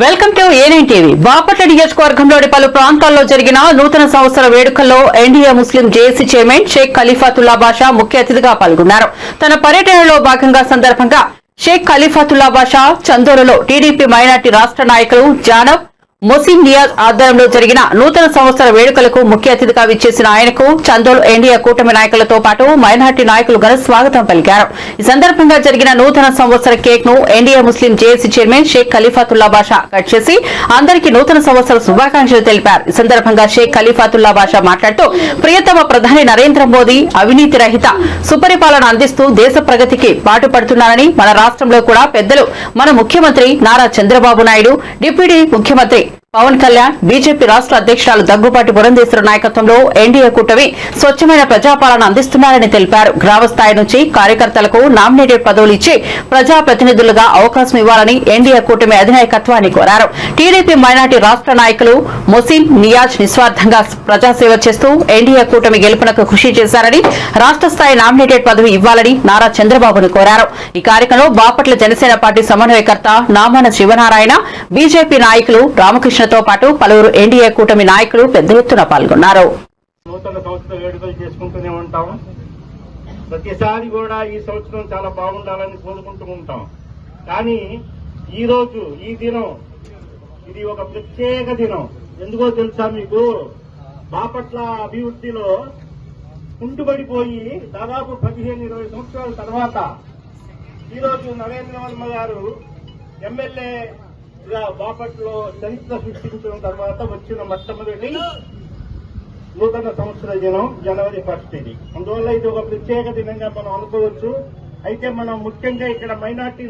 Welcome to A nine TV Bapatla నియోజకవర్గంలోని పలు ప్రాంతాల్లో జరిగిన నూతన సంవత్సర వేడుకల్లో ఎన్డీఏ ముస్లిం జేఏసీ చైర్మన్ షేక్ ఖలీఫాతుల్లా బాషా ముఖ్య అతిథిగా పాల్గొన్నారు. తన పర్యటనలో భాగంగా సందర్భంగా షేక్ ఖలీఫాతుల్లా బాషా చందోలలో టీడీపీ మైనార్టీ రాష్ట్ర నాయకులు జానబ్ మొసిన్ నియాజ్ ఆధ్వర్యంలో జరిగిన నూతన సంవత్సర వేడుకలకు ముఖ్య అతిథిగా విచ్చేసిన ఆయనకు చందోల్ ఎన్డీఏ కూటమి నాయకులతో పాటు మైనార్టీ నాయకులు ఘన స్వాగతం పలికారు. ఈ సందర్భంగా జరిగిన నూతన సంవత్సర కేక్ను ఎన్డీఏ ముస్లిం JAC chairman Sheikh Khalifatullah Basha cut చేసి అందరికీ నూతన సంవత్సర శుభాకాంక్షలు తెలిపారు. ఈ సందర్భంగా షేక్ ఖలీఫాతుల్లా బాషా మాట్లాడుతూ ప్రియతమ ప్రధాని నరేంద్ర మోదీ అవినీతి రహిత సుపరిపాలన అందిస్తూ దేశ ప్రగతికి పాటుపడుతున్నారని మన రాష్ట్రంలో కూడా పెద్దలు మన ముఖ్యమంత్రి నారా చంద్రబాబు నాయుడు డిప్యూటీ ముఖ్యమంత్రి పవన్ కళ్యాణ్ బీజేపీ రాష్ట్ర అధ్యక్షురాలు దగ్గుపాటి పురంధేశ్వర నాయకత్వంలో ఎన్డీఏ కూటమి స్వచ్ఛమైన ప్రజాపాలన అందిస్తున్నారని తెలిపారు. గ్రామస్థాయి నుంచి కార్యకర్తలకు నామినేటెడ్ పదవులు ఇచ్చి ప్రజాప్రతినిధులుగా అవకాశం ఇవ్వాలని ఎన్డీఏ కూటమి అధినాయకత్వాన్ని కోరారు. టీడీపీ మైనార్టీ రాష్ట్ర నాయకులు మొసిన్ నియాజ్ నిస్వార్థంగా ప్రజాసేవ చేస్తూ ఎన్డీఏ కూటమి గెలుపునకు కృషి చేశారని రాష్ట స్థాయి నామినేటెడ్ పదవి ఇవ్వాలని నారా చంద్రబాబును కోరారు. ఈ కార్యక్రమంలో బాపట్ల జనసేన పార్టీ సమన్వయకర్త నామాన శివనారాయణ బీజేపీ నాయకులు రామకృష్ణ రామకృష్ణతో పాటు పలువురు ఎన్డీఏ కూటమి నాయకులు పెద్ద ఎత్తున పాల్గొన్నారు. నూతన వేడుకలు చేసుకుంటూనే ప్రతిసారి కూడా ఈ సంవత్సరం చాలా బాగుండాలని కోరుకుంటూ ఉంటాం. కానీ ఈ రోజు ఈ దినం ఇది ఒక ప్రత్యేక దినం. ఎందుకో తెలుసా మీకు? బాపట్ల అభివృద్ధిలో కుంటుబడిపోయి దాదాపు పదిహేను ఇరవై సంవత్సరాల తర్వాత ఈ రోజు నరేంద్ర వర్మ గారు ఎమ్మెల్యే బాపట్లో చరిత్ర సృష్టించిన తర్వాత వచ్చిన మొట్టమొదటి నూతన సంవత్సర దినం జనవరి ఫస్ట్ ఇది అందువల్ల ఇది ఒక ప్రత్యేక దినంగా మనం అనుకోవచ్చు. అయితే మనం ముఖ్యంగా ఇక్కడ మైనార్టీ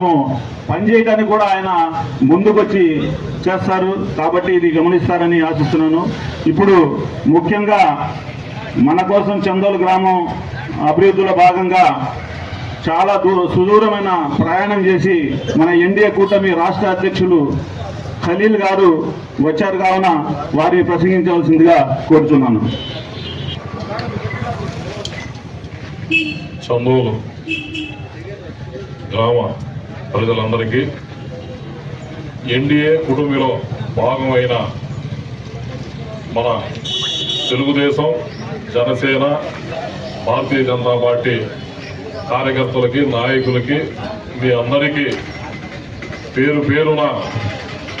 పనిచేయడానికి కూడా ఆయన ముందుకొచ్చి చేస్తారు. కాబట్టి ఇది గమనిస్తారని ఆశిస్తున్నాను. ఇప్పుడు ముఖ్యంగా మన కోసం చందోలు గ్రామం అభివృద్ధిలో భాగంగా చాలా దూర సుదూరమైన ప్రయాణం చేసి మన ఎన్డీఏ కూటమి రాష్ట్ర అధ్యక్షులు ఖలీల్ గారు వచ్చారు కావున వారిని ప్రసంగించవలసిందిగా కోరుతున్నాను. చందోలు గ్రామ ప్రజలందరికీ ఎన్డీఏ కుటుంబీలో భాగమైన మన తెలుగుదేశం జనసేన భారతీయ జనతా పార్టీ కార్యకర్తలకి నాయకులకి మీ అందరికీ పేరు పేరున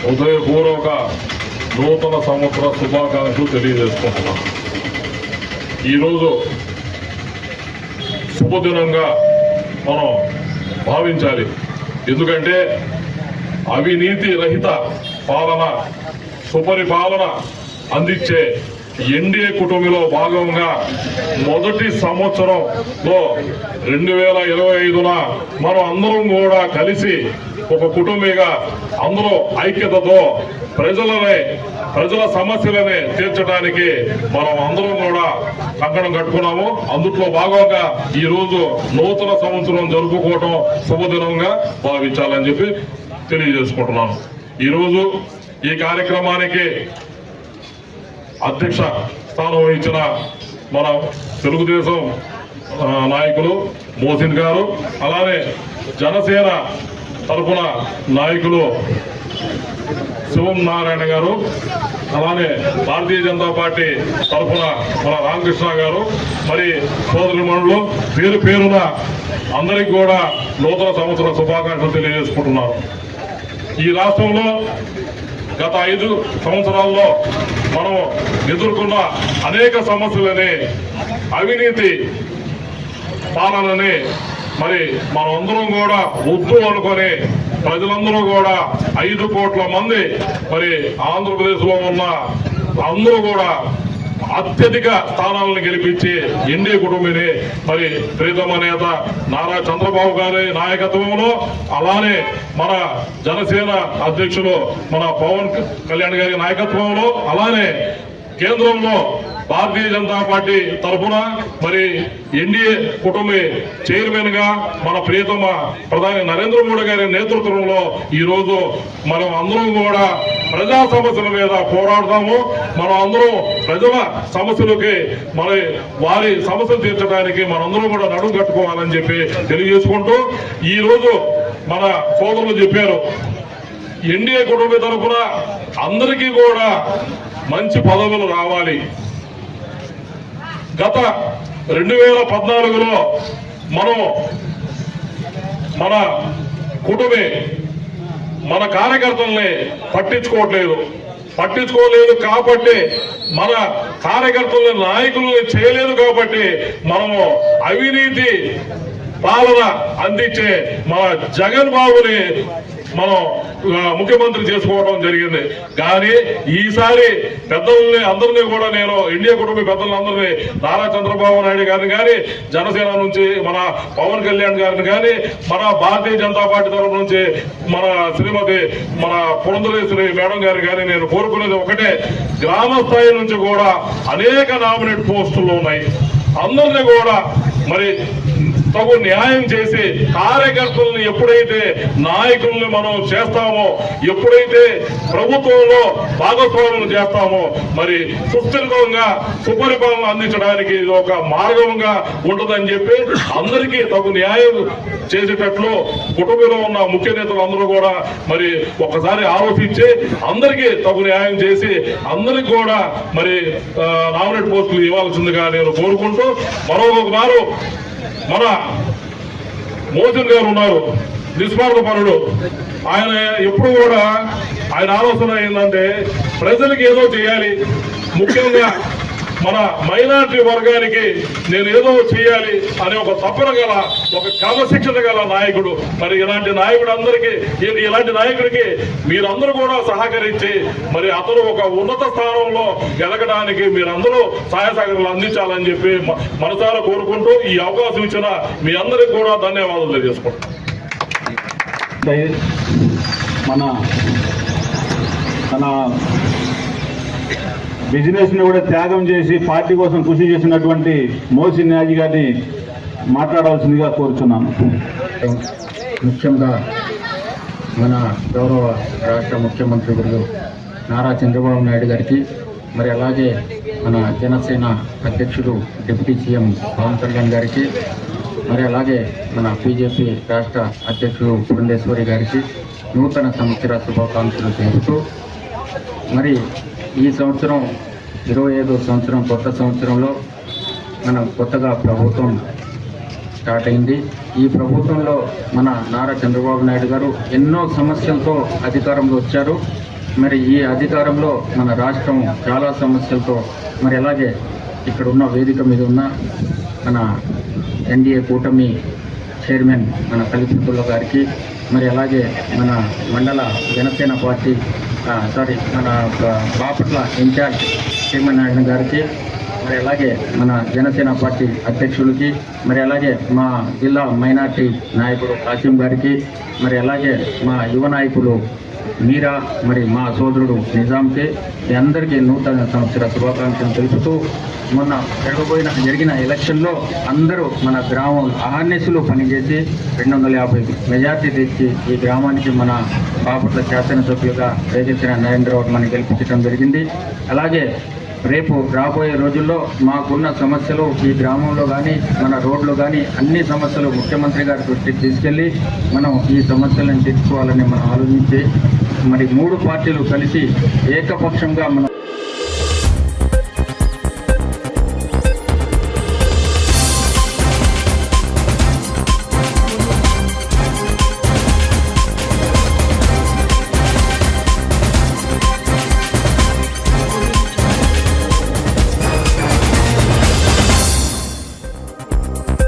హృదయపూర్వక నూతన సంవత్సర శుభాకాంక్షలు తెలియజేసుకుంటున్నాను ఈరోజు శుభదినంగా మనం భావించాలి. ఎందుకంటే అవినీతి రహిత పాలన సుపరిపాలన అందించే ఎన్డీఏ కుటుంబంలో భాగంగా మొదటి సంవత్సరంలో రెండు వేల ఇరవై ఐదున మనం అందరం కూడా కలిసి ఒక కుటుంబీగా అందరూ ఐక్యతతో ప్రజలనే ప్రజల సమస్యలని తీర్చడానికి మనం అందరం కూడా కంకణం కట్టుకున్నాము. అందుట్లో భాగంగా ఈ రోజు నూతన సంవత్సరం జరుపుకోవటం శుభదినంగా భావించాలని చెప్పి తెలియజేసుకుంటున్నాను. ఈరోజు ఈ కార్యక్రమానికి అధ్యక్ష స్థానం వహించిన మన తెలుగుదేశం నాయకులు మోసిన్ గారు అలానే జనసేన తరఫున నాయకులు శివం నారాయణ గారు అలానే భారతీయ జనతా పార్టీ తరఫున మన రామకృష్ణ గారు మరి సోదరుమణులు పేరు పేరున అందరికి కూడా నూతన సంవత్సర శుభాకాంక్షలు తెలియజేసుకుంటున్నారు. ఈ రాష్ట్రంలో గత ఐదు సంవత్సరాల్లో మనం ఎదుర్కొన్న అనేక సమస్యలని అవినీతి పాలనని మరి మనమందరం కూడా వద్దు అనుకొని ప్రజలందరూ కూడా ఐదు కోట్ల మంది మరి ఆంధ్రప్రదేశ్లో ఉన్న అందరూ కూడా అత్యధిక స్థానాలను గెలిపించి ఎన్డీ కుటుంబిని మరి ప్రీతమ నేత నారా చంద్రబాబు గారి నాయకత్వంలో అలానే మన జనసేన అధ్యక్షులు మన పవన్ కళ్యాణ్ గారి నాయకత్వంలో అలానే కేంద్రంలో భారతీయ జనతా పార్టీ తరఫున మరి ఎన్డీఏ కుటుంబ చైర్మన్గా మన ప్రియతమ ప్రధాని నరేంద్ర మోడీ గారి నేతృత్వంలో ఈ రోజు మనం అందరం కూడా ప్రజా సమస్యల మీద పోరాడతాము. మనం అందరం ప్రజల సమస్యలకి మరి వారి సమస్యలు తీర్చడానికి మనందరం కూడా నడుము కట్టుకోవాలని చెప్పి తెలియజేసుకుంటూ ఈ రోజు మన సోదరులు చెప్పారు. ఎన్డీఏ కుటుంబ తరఫున అందరికీ కూడా మంచి పదవులు రావాలి. గత రెండు వేల పద్నాలుగులో మనం మన కుటుంబే మన కార్యకర్తల్ని పట్టించుకోవట్లేదు. పట్టించుకోలేదు కాబట్టి మన కార్యకర్తల్ని నాయకుల్ని చేయలేదు కాబట్టి మనము అవినీతి పాలన అందించే మన జగన్ బాబుని మనం ముఖ్యమంత్రి చేసుకోవడం జరిగింది. కానీ ఈసారి పెద్దల్ని అందరినీ కూడా నేను ఇండియా కుటుంబ పెద్దలందరినీ నారా చంద్రబాబు నాయుడు గారిని కానీ జనసేన నుంచి మన పవన్ కళ్యాణ్ గారిని కానీ మన భారతీయ జనతా పార్టీ తరఫు నుంచి మన శ్రీమతి మన పురంధరేశ్వరి మేడం గారు కానీ నేను కోరుకునేది ఒకటే గ్రామ స్థాయి నుంచి కూడా అనేక నామినేట్ పోస్టులు ఉన్నాయి. అందరినీ కూడా మరి తగు న్యాయం చేసి కార్యకర్తలను ఎప్పుడైతే నాయకుల్ని మనం చేస్తామో ఎప్పుడైతే ప్రభుత్వంలో భాగస్వాములు చేస్తామో మరి సుస్థిరంగా సుపరిపాలన అందించడానికి ఇది ఒక మార్గంగా ఉంటుందని చెప్పి అందరికీ తగు న్యాయం చేసేటట్లు కుటుంబంలో ఉన్న ముఖ్య నేతలు అందరూ కూడా మరి ఒకసారి ఆలోచించి అందరికీ తగు న్యాయం చేసి అందరికి కూడా మరి నామినేట్ పోస్టులు ఇవ్వాల్సిందిగా నేను కోరుకుంటూ మరో మారు మన మోసన్ గారు ఉన్నారు. నిస్వార్థ పరుడు. ఆయన ఎప్పుడు కూడా ఆయన ఆలోచన ఏంటంటే ప్రజలకు ఏదో చేయాలి. ముఖ్యంగా మన మైనార్టీ వర్గానికి నేను ఏదో చేయాలి అనే ఒక తపన గల ఒక క్రమశిక్షణ గల నాయకుడు. మరి ఇలాంటి నాయకుడు అందరికీ ఇలాంటి నాయకుడికి మీరందరూ కూడా సహకరించి మరి అతను ఒక ఉన్నత స్థానంలో ఎదగడానికి మీరందరూ సహాయ సహకారాలు అందించాలని చెప్పి మ- మనసారా కోరుకుంటూ ఈ అవకాశం ఇచ్చిన మీ అందరికి కూడా ధన్యవాదాలు తెలియజేసుకుంటాను మన తన బిజినెస్ని కూడా త్యాగం చేసి పార్టీ కోసం కృషి చేసినటువంటి మోసి న్యాజీ గారిని మాట్లాడాల్సిందిగా కోరుతున్నాను ముఖ్యంగా మన గౌరవ రాష్ట్ర ముఖ్యమంత్రి గురు నారా చంద్రబాబు నాయుడు గారికి మరి అలాగే మన జనసేన అధ్యక్షుడు డిప్యూటీ సీఎం పవన్ కళ్యాణ్ గారికి మరి అలాగే మన బీజేపీ రాష్ట్ర అధ్యక్షుడు పురంధేశ్వరి గారికి నూతన సంవత్సర శుభాకాంక్షలు తెలుపుతూ మరి ఈ సంవత్సరం ఇరవై ఐదో సంవత్సరం కొత్త సంవత్సరంలో మన కొత్తగా ప్రభుత్వం స్టార్ట్ అయింది. ఈ ప్రభుత్వంలో మన నారా చంద్రబాబు నాయుడు గారు ఎన్నో సమస్యలతో అధికారంలో వచ్చారు. మరి ఈ అధికారంలో మన రాష్ట్రం చాలా సమస్యలతో మరి అలాగే ఇక్కడ ఉన్న వేదిక మీద ఉన్న మన ఎన్డీఏ కూటమి చైర్మన్ మన కలిపుతుల్ల గారికి మరి అలాగే మన మండల జనసేన పార్టీ సారీ మన బాపట్ల ఇన్ఛార్జ్ చైర్మన్ గారికి మరి అలాగే మన జనసేన పార్టీ అధ్యక్షులకి మరి అలాగే మా జిల్లా మైనార్టీ నాయకుడు కాసిం గారికి మరి అలాగే మా యువ నాయకులు మీరా మరి మా సోదరుడు నిజాంకే మీ అందరికీ నూతన సంవత్సర శుభాకాంక్షలు తెలుపుతూ మొన్న జరగబోయిన జరిగిన ఎలక్షన్లో అందరూ మన గ్రామం అహర్నెస్లో పనిచేసి రెండు వందల యాభై మెజార్టీ తెచ్చి ఈ గ్రామానికి మన బాపట్ల శాసనసభ్యులుగా రేగెత్తిన నరేంద్రబాబు మనకి గెలిపించడం జరిగింది. అలాగే రేపు రాబోయే రోజుల్లో మాకున్న సమస్యలు ఈ గ్రామంలో కానీ మన రోడ్లు కానీ అన్ని సమస్యలు ముఖ్యమంత్రి గారి దృష్టికి తీసుకెళ్ళి మనం ఈ సమస్యలను తీర్చుకోవాలని మనం ఆలోచించి మరి మూడు పార్టీలు కలిసి ఏకపక్షంగా మన